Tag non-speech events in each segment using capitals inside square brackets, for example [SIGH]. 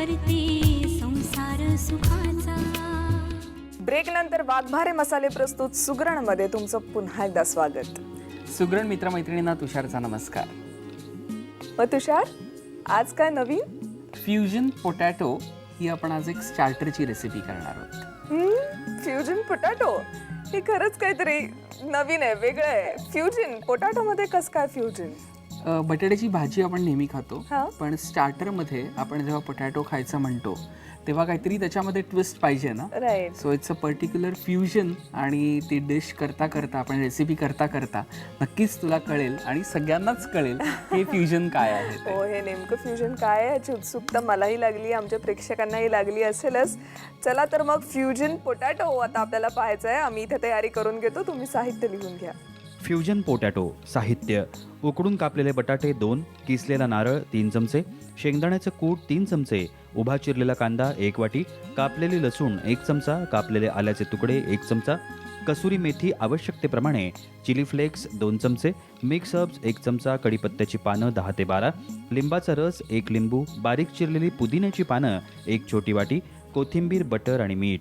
करते संसार सुखाचा. ब्रेक नंतर वाघमारे मसाले प्रस्तुत सुगरणमध्ये तुमचं पुन्हा एकदा स्वागत. सुगरण मित्रमैत्रिणींना तुषारचा नमस्कार. व तुषार आज काय नवीन? फ्युजन पोटॅटो ही आपण आज एक स्टार्टरची रेसिपी करणार आहोत. Fusion potato? हे खरंच काहीतरी नवीन आहे वेगळं आहे. फ्युजन पोटॅटो मध्ये कस काय फ्युजन? अ, बटाट्याची भाजी आपण नेहमी खातो हा. पण स्टार्टरमध्ये आपण जेव्हा पोटॅटो खायचं म्हणतो तेव्हा काहीतरी त्याच्यामध्ये ट्विस्ट पाहिजे ना? Right so it's a particular fusion आणि ती डिश करता करता आपण रेसिपी करता करता नक्कीच तुला कळेल आणि सगळ्यांनाच कळेल हे फ्युजन काय आहे ते. हो हे नेमकं फ्युजन काय आहे याची उत्सुकता मलाही लागली आमच्या प्रेक्षकांनाही लागली असेलच. चला तर मग फ्युजन पोटॅटो आता आपल्याला पाहायचं आहे आम्ही इथे तयारी करून घेतो तुम्ही साहित्य लिहून घ्या. फ्युजन पोटॅटो साहित्य उकडून कापलेले बटाटे दोन किसलेला नारळ तीन चमचे शेंगदाण्याचं कूट तीन चमचे उभा चिरलेला कांदा एक वाटी कापलेली लसूण एक चमचा कापलेले आल्याचे तुकडे एक चमचा कसुरी मेथी आवश्यकतेप्रमाणे चिली फ्लेक्स दोन चमचे मिक्स हर्ब्स एक चमचा कढीपत्त्याची पानं दहा ते बारा लिंबाचा रस एक लिंबू बारीक चिरलेली पुदिन्याची पानं एक छोटी वाटी कोथिंबीर बटर आणि मीठ.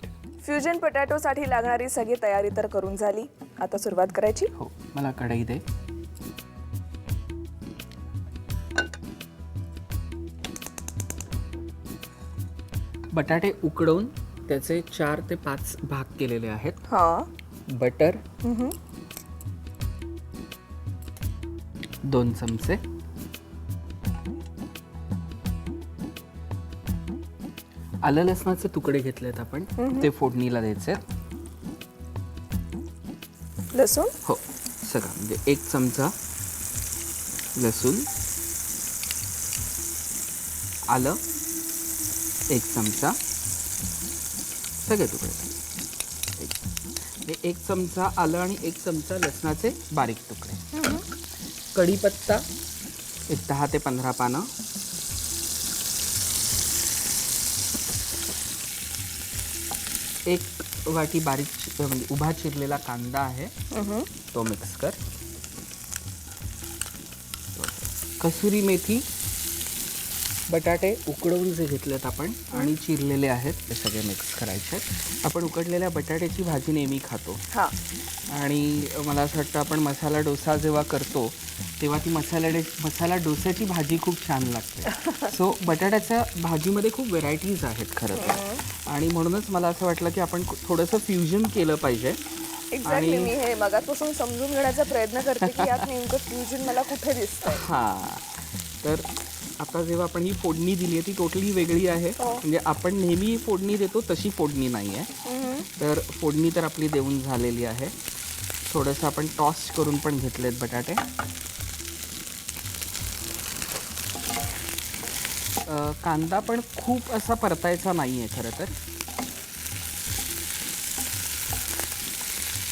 फ्युजन पोटॅटोसाठी लागणारी सगळी तयारी तर करून झाली. आता सुरुवात करायची. हो मला कढई दे. बटाटे उकडवून त्याचे चार ते पाच भाग केलेले आहेत. हा. बटर. दोन चमचे. आलं लसणाचे तुकडे घेतलेत आपण. ते फोडणीला द्यायचे लसूण? हो सगळं. म्हणजे एक चमचा लसूण. आलं. एक चमचा सगळे तुकडे. एक- एक चमचा आलं आणि एक चमचा लसणाचे बारीक तुकडे. कढीपत्ता एक दहा ते पंधरा पानं. एक वाटी बारीक चि- म्हणजे उभा चिरलेला कांदा आहे. तो मिक्स कर. कसुरी मेथी बटाटे उकडवून जे घेतलेत आपण आणि चिरलेले आहेत ते सगळे मिक्स करायचे आहेत. आपण उकडलेल्या बटाट्याची भाजी नेहमी खातो. हा. आणि मला असं वाटतं आपण मसाला डोसा जेव्हा करतो तेव्हा ती मसाला डे मसाला डोस्याची भाजी खूप छान लागते. [LAUGHS] सो बटाट्याच्या भाजीमध्ये खूप व्हेरायटीज आहेत खरं तर. आणि म्हणूनच मला असं वाटलं की आपण थोडंसं फ्युजन केलं पाहिजे. एक्झॅक्टली मी हे मगापासून समजून घेण्याचा प्रयत्न करते की यात नेमकं फ्युजन मला कुठे हां. तर आता जेव्हा आपण ही फोडणी दिली आहे ती टोटली वेगळी आहे. हो. म्हणजे आपण नेहमी फोडणी देतो तशी फोडणी नाही आहे. तर फोडणी तर आपली देऊन झालेली आहे. थोडंसं आपण टॉस करून पण घेतलेत बटाटे. कांदा पण खूप असा परतायचा नाही आहे खरं तर.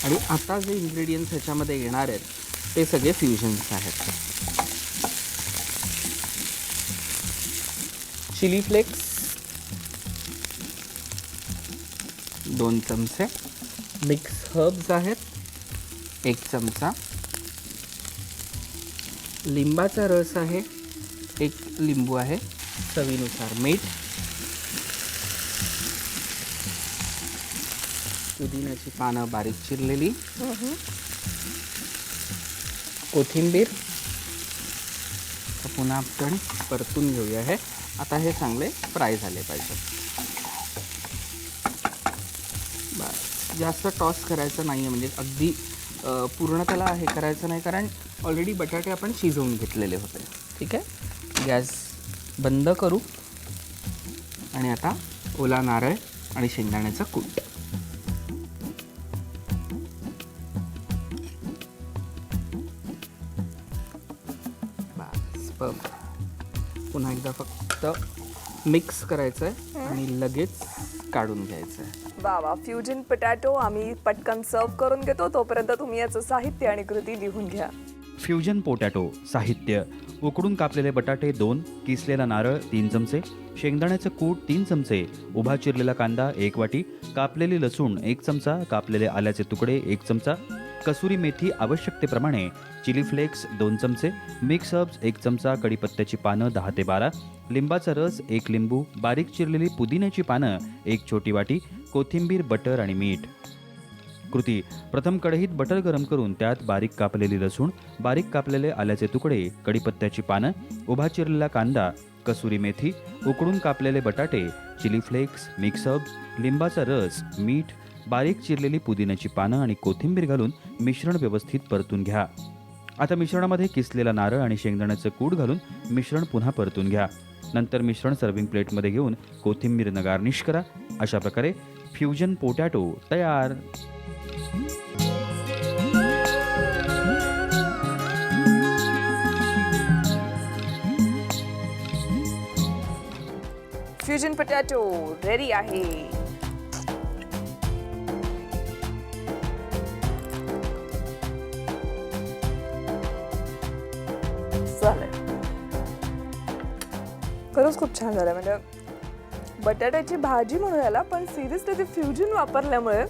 आणि आता जे इन्ग्रेडियंट्स ह्याच्यामध्ये येणार आहेत ते सगळे फ्युजन्स आहेत. चिली फ्लेक्स दोन चमचे. मिक्स हर्ब्स आहेत एक चमचा. लिंबाचा रस आहे एक लिंबू आहे. चवीनुसार मीठ. पुदिन्याची पानं बारीक चिरलेली. कोथिंबीर. पुन्हा आपण परतून घेऊया हे. आता हे चांगले फ्राय झाले पाहिजे. जास्त टॉस करायचं नाही आहे म्हणजे अगदी पूर्ण त्याला हे करायचं नाही कारण ऑलरेडी बटाटे आपण शिजवून घेतलेले होते. ठीक आहे? गॅस बंद करू. आणि आता ओला नारळ आणि शेंगदाण्याचा कूट. पुन्हा एकदा फक्त मिक्स करायचं आहे आणि लगेच काढून घ्यायचं आहे वा वा फ्युजन पोटॅटो आम्ही पटकन सर्व करून घेतो. तोपर्यंत तुम्ही याचं साहित्य आणि कृती लिहून घ्या. फ्युजन पोटॅटो साहित्य उकडून कापलेले बटाटे दोन किसलेला नारळ तीन चमचे शेंगदाण्याचं कूट तीन चमचे उभा चिरलेला कांदा एक वाटी कापलेली लसूण एक चमचा कापलेले आल्याचे तुकडे एक चमचा कसुरी मेथी आवश्यकतेप्रमाणे चिली फ्लेक्स दोन चमचे मिक्स हर्ब्स एक चमचा कढीपत्त्याची पानं दहा ते बारा लिंबाचा रस एक लिंबू बारीक चिरलेली पुदिन्याची पानं एक छोटी वाटी कोथिंबीर बटर आणि मीठ. कृती. प्रथम कढईत बटर गरम करून त्यात बारीक कापलेली लसूण बारीक कापलेले आल्याचे तुकडे कढीपत्त्याची पानं उभा चिरलेला कांदा कसुरी मेथी उकडून कापलेले बटाटे चिली फ्लेक्स मिक्सअप लिंबाचा रस मीठ बारीक चिरलेली पुदिन्याची पानं आणि कोथिंबीर घालून मिश्रण व्यवस्थित परतून घ्या. आता मिश्रणामध्ये किसलेला नारळ आणि शेंगदाण्याचं कूड घालून मिश्रण पुन्हा परतून घ्या. नंतर मिश्रण सर्विंग प्लेटमध्ये घेऊन कोथिंबीरनं गार्निश करा अशा प्रकारे फ्युजन पोटॅटो तयार. फ्युजन पोटॅटो रेडी आहे. चालेल खरंच खूप छान झालं म्हणजे बटाट्याची भाजी म्हणू याला पण सिरियसली ते फ्युजन वापरल्यामुळे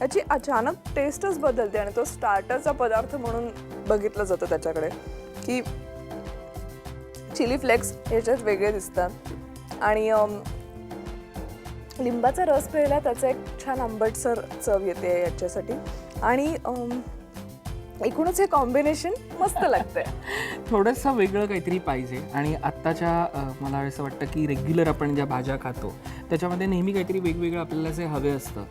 याची अचानक टेस्टच बदलते आणि तो स्टार्टरचा पदार्थ म्हणून बघितलं जातं त्याच्याकडे. की चिली फ्लेक्स ह्याच्यात वेगळे दिसतात. आणि लिंबाचा रस प्यायला त्याचा एक छान आंबटसर चव येते याच्यासाठी. आणि एकूणच हे कॉम्बिनेशन मस्त लागतंय. [LAUGHS] थोडंसं वेगळं काहीतरी पाहिजे. आणि आत्ताच्या मला असं वाटतं की रेग्युलर आपण ज्या भाज्या खातो त्याच्यामध्ये नेहमी काहीतरी वेगवेगळं आपल्याला जे हवे असतं.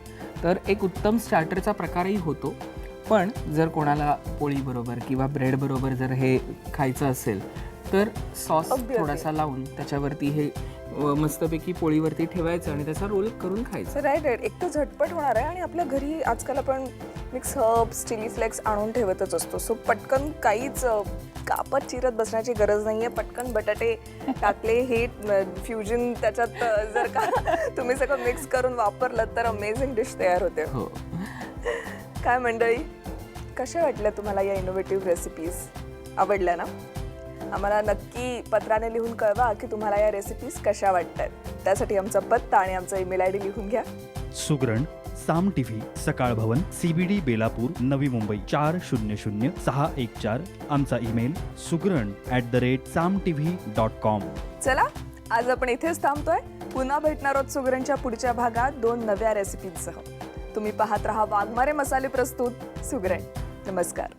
तर एक उत्तम स्टार्टरचा प्रकारही होतो. पण जर कोणाला पोळीबरोबर किंवा ब्रेडबरोबर जर हे खायचं असेल तर सॉस. थोडासा लावून त्याच्यावरती हे मस्तपैकी पोळीवरती ठेवायचं आणि त्याचा रोल करून खायचं. राईट राईट एक तर झटपट होणार आहे आणि आपल्या घरी आजकाल आपण मिक्स हर्ब्स चिली फ्लेक्स आणून ठेवतच असतो. सो पटकन काहीच कापत चिरत बसण्याची गरज नाहीये. पटकन बटाटे टाकले हे फ्युजन त्याच्यात जर का [LAUGHS] तुम्ही सगळं मिक्स करून वापरलं तर अमेझिंग डिश तयार होते. हो. काय मंडळी कशा वाटल्या तुम्हाला या इनोव्हेटिव्ह रेसिपीज आवडल्या ना? आम्हाला नक्की पत्राने लिहून कळवा की तुम्हाला या रेसिपीज कशा वाटतात. त्यासाठी आमचा पत्ता आणि आमचा ईमेल आय डी लिहून घ्या. सुगरण साम टीव्ही सकाळ भवन सीबीडी बेलापूर नवी मुंबई चार शून्य शून्य सहा एक चार. आमचा email Sugran at the rate Saam TV dot com चला आज आपण इथेच थांबतोय. पुन्हा भेटणार आहोत सुगरणच्या पुढच्या भागात दोन नव्या रेसिपीजसह तुम्ही पाहत रहा वाघमारे मसाले प्रस्तुत सुगरण. नमस्कार.